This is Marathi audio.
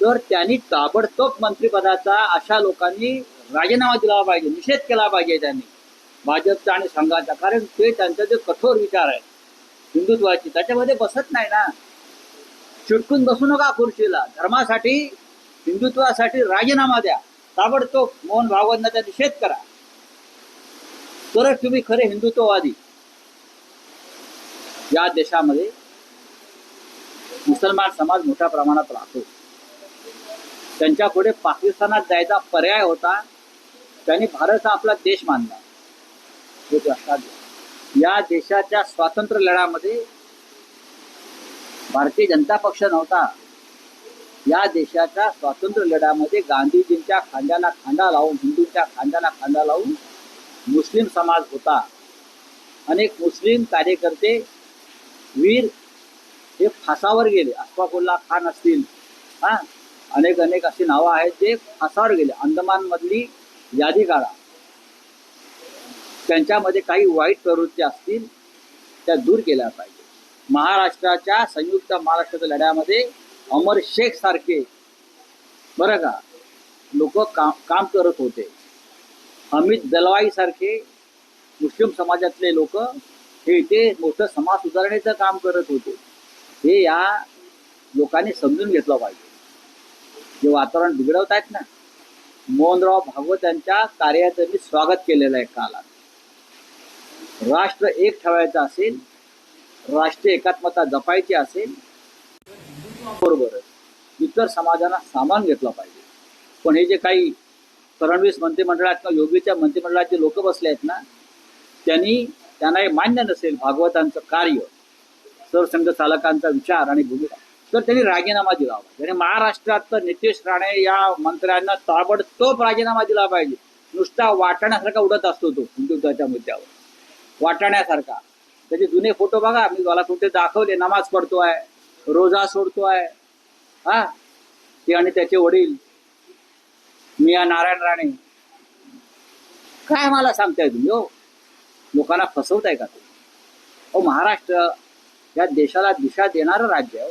तर त्यांनी ताबडतोब मंत्रिपदाचा अशा लोकांनी राजीनामा दिला पाहिजे निषेध केला पाहिजे त्यांनी. भाजपचा आणि संघाचा कारण ते त्यांचा जे कठोर विचार आहे हिंदुत्वाची त्याच्यामध्ये बसत नाही ना. चिटकून बसू नका खुर्चीला धर्मासाठी हिंदुत्वासाठी राजीनामा द्या. ताबडतोब मोहन भागवतांचा निषेध करा. तरच तुम्ही खरे हिंदुत्ववादी. या देशामध्ये मुसलमान समाज मोठ्या प्रमाणात राहतो. त्यांच्या पुढे पाकिस्तानात जायचा पर्याय होता. त्यांनी भारत हा आपला देश मानला. हे लक्षात या देशाच्या स्वातंत्र्य लढ्यामध्ये भारतीय जनता पक्ष नव्हता. या देशाच्या स्वातंत्र्य लढ्यामध्ये गांधीजींच्या खांद्याला खांदा लावून हिंदूंच्या खांद्याला खांदा लावून मुस्लिम समाज होता. अनेक मुस्लिम कार्यकर्ते वीर हे फासावर गेले. अशफाकुल्ला खान असतील हा अनेक अनेक अशी नावं आहेत जे फासावर गेले. अंदमानमधली यादी काढा. त्यांच्यामध्ये काही वाईट प्रवृत्ती असतील त्या दूर केल्या पाहिजे. महाराष्ट्राच्या संयुक्त महाराष्ट्राच्या लढ्यामध्ये अमर शेख सारखे बरं का लोक काम काम करत होते. अमित दलवाई सारखे मुस्लिम समाजातले लोक हे इथे मोठं समाज सुधारणेचं काम करत होते. हे या लोकांनी समजून घेतलं पाहिजे. जे वातावरण बिघडवत आहेत ना मोहनराव भागवत यांच्या कार्याचं मी स्वागत केलेलं आहे काला. राष्ट्र एक ठेवायचं असेल राष्ट्रीय एकात्मता जपायची असेल बरोबरच इतर समाजांना सामान घेतलं पाहिजे. पण हे जे काही फडणवीस मंत्रिमंडळात किंवा योगीच्या मंत्रिमंडळात जे लोक बसले आहेत ना त्यांनी त्यांना हे मान्य नसेल भागवतांचं कार्य सरसंघ चालकांचा विचार आणि भूमिका. तर त्यांनी राजीनामा दिला पाहिजे आणि महाराष्ट्रात तर नितेश राणे या मंत्र्यांना ताबडतोब राजीनामा दिला पाहिजे. नुसता वाटाण्यासारखा उडत असतो तो हिंदुत्वाच्या मुद्द्यावर. वाटाण्यासारखा. त्याचे जुने फोटो बघा मी मला कुठे दाखवले नमाज पडतोय रोजा सोडतोय. हा? ते आणि त्याचे वडील मिया नारायण राणे. काय मला सांगताय तुम्ही हो? लोकांना फसवताय का तुम्ही? अहो महाराष्ट्र या देशाला दिशा देणारं राज्य आहे हो.